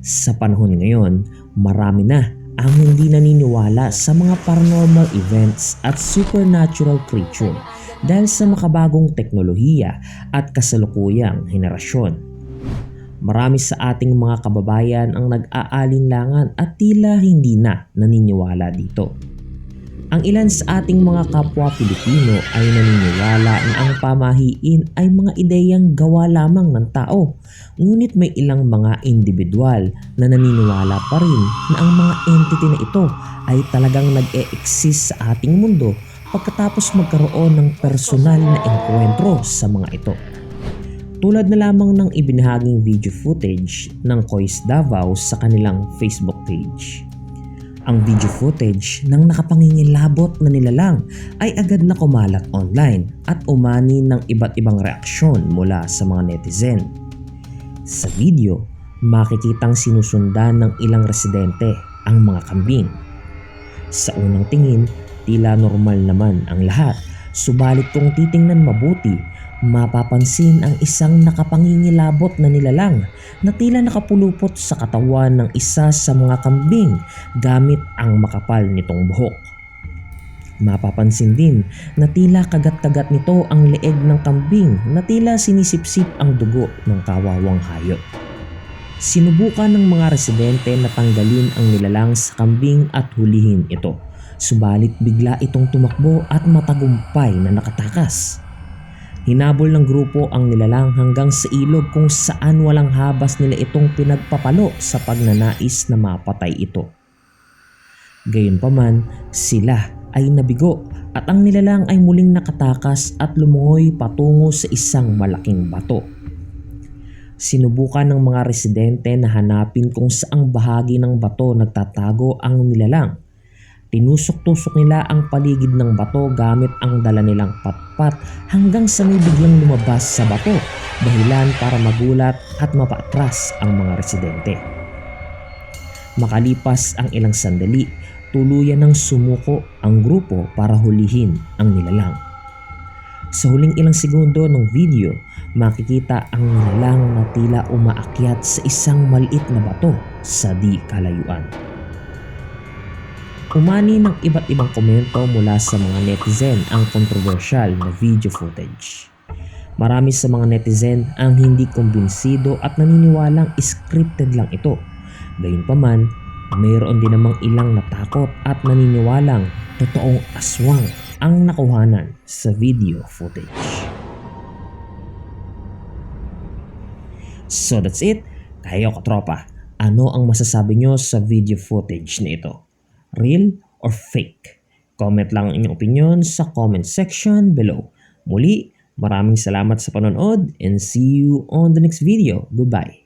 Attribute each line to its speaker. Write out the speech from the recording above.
Speaker 1: Sa panahon ngayon, marami na ang hindi naniniwala sa mga paranormal events at supernatural creature dahil sa makabagong teknolohiya at kasalukuyang henerasyon. Marami sa ating mga kababayan ang nag-aalinlangan at tila hindi na naniniwala dito. Ang ilan sa ating mga kapwa Pilipino ay naniniwala na ang pamahiin ay mga ideyang gawa lamang ng tao. Ngunit may ilang mga individual na naniniwala pa rin na ang mga entity na ito ay talagang nag-e-exist sa ating mundo pagkatapos magkaroon ng personal na engkwentro sa mga ito. Tulad na lamang ng ibinahaging video footage ng Kois Davao sa kanilang Facebook page. Ang video footage ng nakapangingilabot na nilalang ay agad na kumalat online at umani ng iba't ibang reaksyon mula sa mga netizen. Sa video, makikitang sinusundan ng ilang residente ang mga kambing. Sa unang tingin, tila normal naman ang lahat. Subalit kung titingnan mabuti, mapapansin ang isang nakapangingilabot na nilalang na tila nakapulupot sa katawan ng isa sa mga kambing gamit ang makapal nitong buhok. Mapapansin din na tila kagat-kagat nito ang leeg ng kambing na tila sinisipsip ang dugo ng kawawang hayop. Sinubukan ng mga residente na tanggalin ang nilalang sa kambing at hulihin ito. Subalit bigla itong tumakbo at matagumpay na nakatakas. Hinabol ng grupo ang nilalang hanggang sa ilog kung saan walang habas nila itong pinagpapalo sa pagnanais na mapatay ito. Gayunpaman, sila ay nabigo at ang nilalang ay muling nakatakas at lumungoy patungo sa isang malaking bato. Sinubukan ng mga residente na hanapin kung saang bahagi ng bato nagtatago ang nilalang. Tinusok-tusok nila ang paligid ng bato gamit ang dala nilang patpat hanggang sa may biglang lumabas sa bato dahilan para magulat at mapaatras ang mga residente. Makalipas ang ilang sandali, tuluyan ng sumuko ang grupo para hulihin ang nilalang. Sa huling ilang segundo ng video, makikita ang nilalang na tila umaakyat sa isang maliit na bato sa di kalayuan. Umani ng iba't ibang komento mula sa mga netizen ang controversial na video footage. Marami sa mga netizen ang hindi kumbinsido at naniniwalang scripted lang ito. Gayunpaman, mayroon din namang ilang natakot at naniniwalang totoong aswang ang nakuhanan sa video footage. So that's it. Kayo katropa, ano ang masasabi nyo sa video footage na ito? Real or fake? Comment lang ang inyong opinion sa comment section below. Muli, maraming salamat sa panonood and see you on the next video. Goodbye!